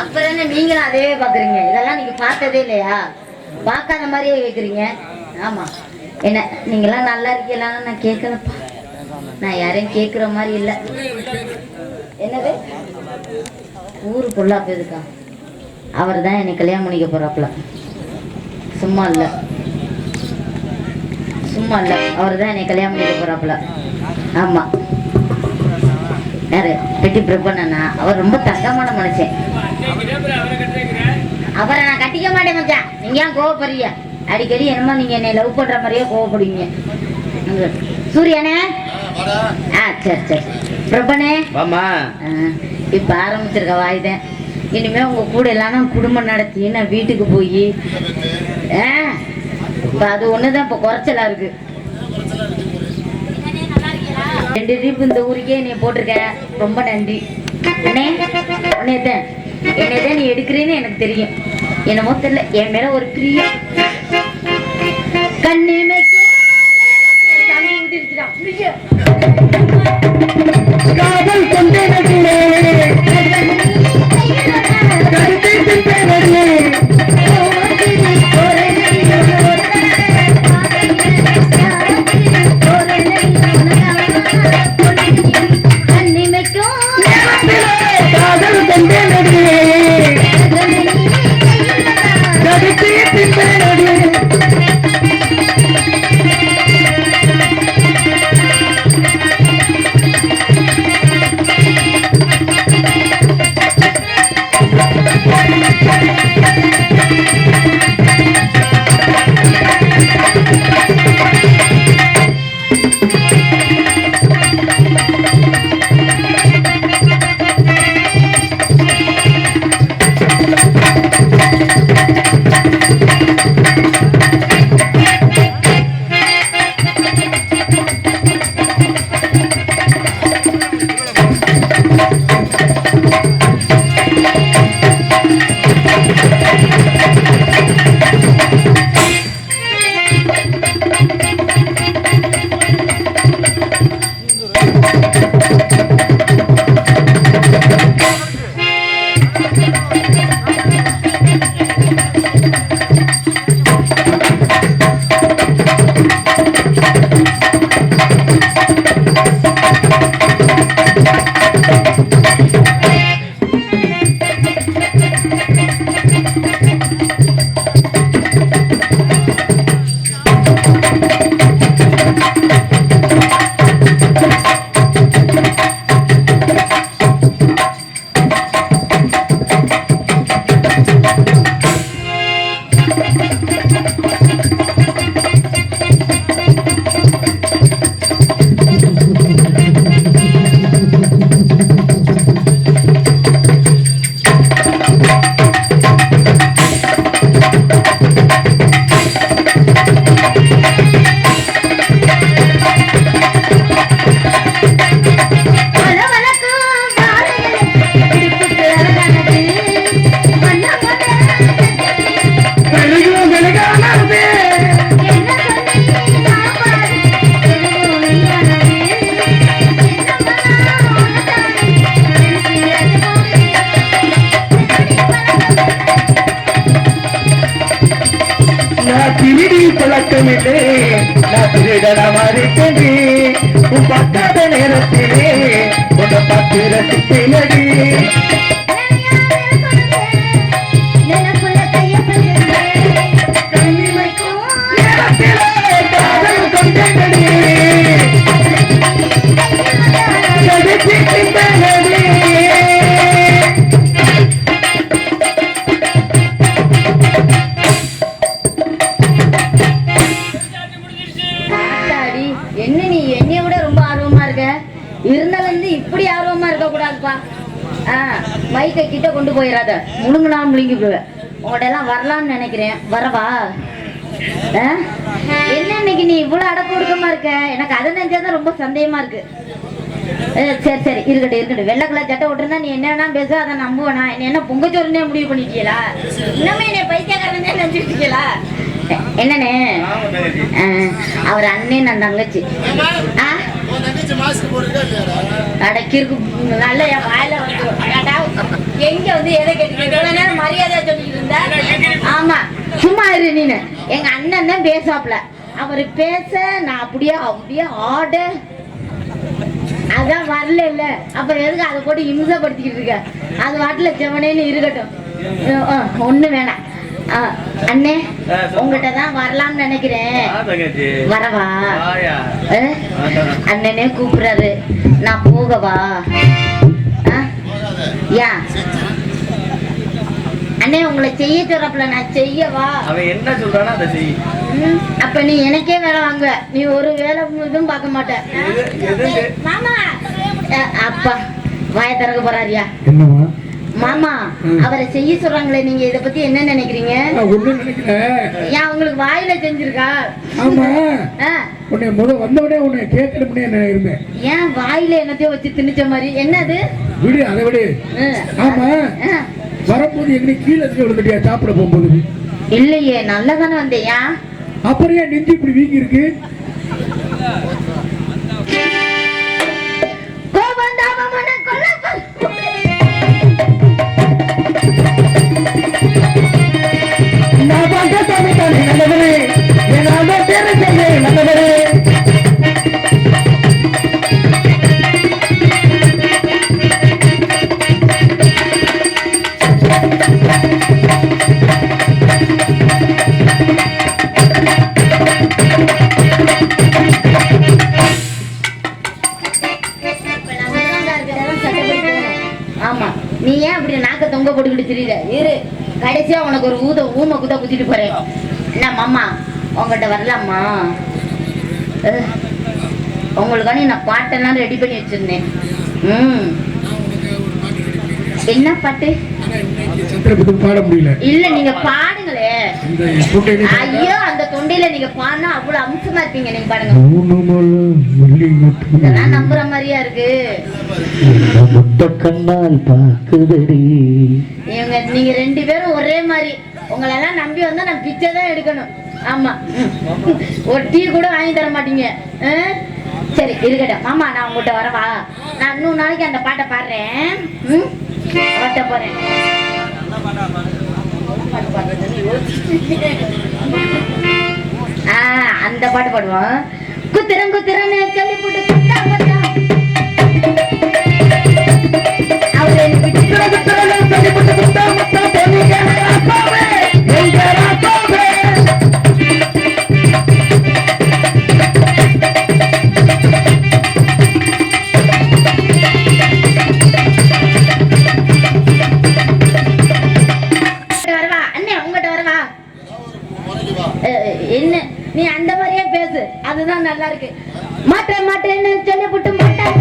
அப்புறம் என்ன நீங்களும் அதே பாக்குறீங்க இதெல்லாம் நீங்க பார்த்ததே இல்லையா? பார்க்காத மாதிரியே கேக்குறீங்க ஆமா. என்ன நீங்களாம் நல்லா இருக்கீங்களான்னு நான் கேட்கலப்பா. நான் யாரையும் கேட்குற மாதிரி இல்லை. என்னது? ஊரு பொல்லாப்பு போயிருக்கா. அவர் தான் என்னை கல்யாணம் பண்ணிக்க போகிறாப்புல சும்மா இல்லை. சும்மா இல்லை. அவர் தான் என்னை கல்யாணம் பண்ணிக்க போகிறாப்புல ஆமாம் யாரு? பெட்டி பிரபண்ணா அவர் ரொம்ப தங்கமான மனுஷன். அவரை நான் கட்டிக்க மாட்டேன் மச்சான். நீங்க ஏன் கோவப்படுறீங்க? அடிக்கடி என்னமோ நீங்க என்னை லவ் பண்ற மாதிரியே கோவப்படுவீங்க. சூரியனே? ஆ சரி சரி. பிரபனே? வாமா ஆ, இப்ப ஆரம்பிச்சிருக்க வாய்தேன் இனிமே உங்க கூட எல்லாம் குடும்பம் நடத்தி நான் வீட்டுக்கு போய். இப்ப அது ஒண்ணுதான் இப்ப குறைச்சலா இருக்கு. ரெண்டு ட்ரிப் இந்த ஊருக்கே நீ போட்டிருக்க. ரொம்ப நன்றி. அண்ணே உன்னையதான் என்னையதான் நீ எடுக்கிறேன்னு எனக்கு தெரியும். என்னமோ தெரியல. என் மேல ஒரு பிரியம். கண்ணிமைக்கும் காதல் கொண்டே பழக்கமில்லை நான் திருடன மாறிட்டேனே உன் பார்க்காத நேரத்திலே உன்னை பார்த்து ரசித்தேனடி. இருக்க ஆ மைக்கை கிட்ட கொண்டு போயிடாத முழுங்குனா முழுங்கி போடுவேன் உங்கள்ட்ட எல்லாம் வரலாம்னு நினைக்கிறேன். வரவா? ஆ? என்ன இன்னைக்கு நீ இவ்வளவு அடக்க ஒடுக்கமா இருக்க? எனக்கு அதை நினைச்சாதான் ரொம்ப சந்தேகமா இருக்கு. சரி சரி. இருக்கட்டும் இருக்கட்டும். வெள்ளை கலர் சட்டை விட்டுருந்தா நீ என்ன வேணா பேச அதை நம்புவேனா? என்ன என்ன பொங்கச்சோறுனே முடிவு பண்ணிட்டீங்களா? இன்னமே என்னை பைத்தியக்காரன் நினைச்சிருக்கீங்களா என்னண்ணே? அவர் அண்ணே நான் தங்கச்சி. ஆ? அடக்கிருக்கு நல்ல என் வாயில வந்து எங்க வந்து எதை கேட்டு நேரம் மரியாதை சொல்லிட்டு இருந்த? ஆமா. சும்மா இரு நீனு. எங்க அண்ணன் தான் பேசாப்ல அவர் பேச நான் அப்படியே அப்படியே ஆட. அதான் வரல இல்ல. அப்புறம் எதுக்கு அதை போட்டு இம்சப்படுத்திக்கிட்டு இருக்க? அது வாட்டில செவனேன்னு இருக்கட்டும். ஒண்ணு வேணாம். அண்ணே உங்ககிட்ட தான் வரலாம்னு நினைக்கிறேன். வரவா? அண்ணனே கூப்பிடுறாரு. நான் போகவா ஆ? ஏன் அண்ணே உங்களை செய்ய சொல்றப்பல நான் செய்யவா அவன் என்ன சொல்றானோ அதை செய். அப்ப நீ எனக்கே வேலை வாங்க. நீ ஒரு வேலை இதுவும் பார்க்க மாட்ட. எது- எதுக்கு? மாமா. அஹ், அப்பா வாய திறக்க போறாரியா. என்னம்மா? மாமா அவரை செய்ய சொல்றாங்களே நீங்க இத பத்தி என்ன நினைக்கிறீங்க? நான் ஒண்ணு நினைக்கிறேன் ஏன் உங்களுக்கு வாயில செஞ்சிருக்கா? ஆமா. உன்னை முத வந்தவனே உன்னை கேட்கணும்னே நான் இருந்தேன். ஏன் வாயில என்னத்தையோ வச்சு திணிச்ச மாதிரி? என்னது? விடு அதை விடு. ஆமா. வரும்போது எங்க கீழே இருந்து விழுந்துட்டியா? சாப்பிட போகும்போது. இல்லையே நல்லா தானே வந்தேயா அப்புறம் ஏன் நெஞ்சு இப்படி வீங்கி இருக்கு நீ ஏன் அப்படி நாக்க தொங்க போட்டுக்கிட்டு தெரியல இரு. கடைசியா உனக்கு ஒரு ஊத ஊம குத்த குத்திட்டு போறேன். என்ன மாமா? உங்ககிட்ட வரலாமா? அஹ், உங்களுக்காண்டி நான் பாட்டெல்லாம் ரெடி பண்ணி வச்சிருந்தேன். ம். என்ன பாட்டு? பாட முடியல இல்ல நீங்க பாடுங்களே. ஐயோ அந்த தொண்டையில நீங்க பாடினா அவ்வளவு அம்சமா இருப்பீங்க நீங்க பாடுங்க. இதெல்லாம் நம்புற மாதிரியா இருக்கு. முத்த கண்ணால் பாக்குதடி நீங்க ரெண்டு பேரும் ஒரே மாதிரி. உங்களை எல்லாம் நம்பி வந்தா நான் பிச்சை தான் எடுக்கணும். ஆமா. ஒரு டீ கூட வாங்கி தர மாட்டீங்க. சரி இருக்கட்டும். ஆமா நான் உங்ககிட்ட வரவா நான் இன்னும் நாளைக்கு அந்த பாட்டை பாடுறேன். பாட்ட போறேன் ஆ, அந்த பாட்டு பாடுவோம். குத்திரம் குத்திரம் சொல்லி போட்டு உங்ககிட்ட என்ன? நீ அந்த மாதிரியே பேசு. அதுதான் நல்லா இருக்கு. மாட்ட மாட்டேன்னு சொல்லி விட்டு மாட்டேன்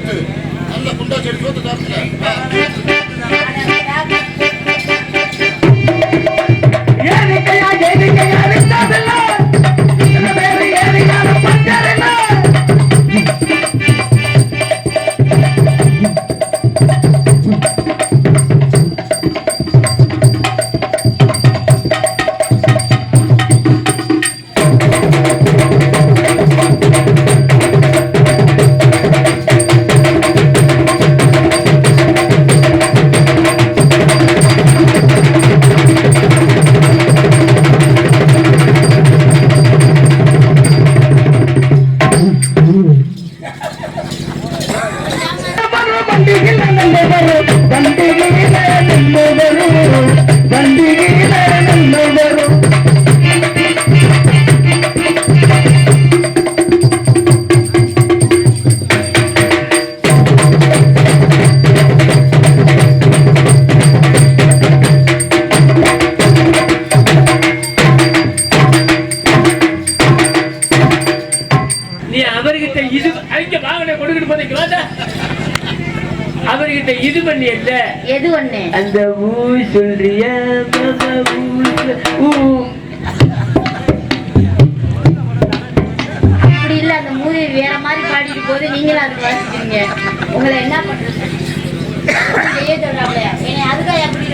குத்து. நல்ல குண்டா செடி சோத்து சாப்பிட்டுல. நின்று ஒண்ணு அந்த ஊ சொல்றிய அப்படி இல்ல அந்த மூவி வேற மாதிரி பாடிட்டு போது நீங்களும் அதுக்கு வாசிக்கிறீங்க. உங்களை என்ன பண்றது? சொல்றாங்களே என்னை அதுக்காக எப்படி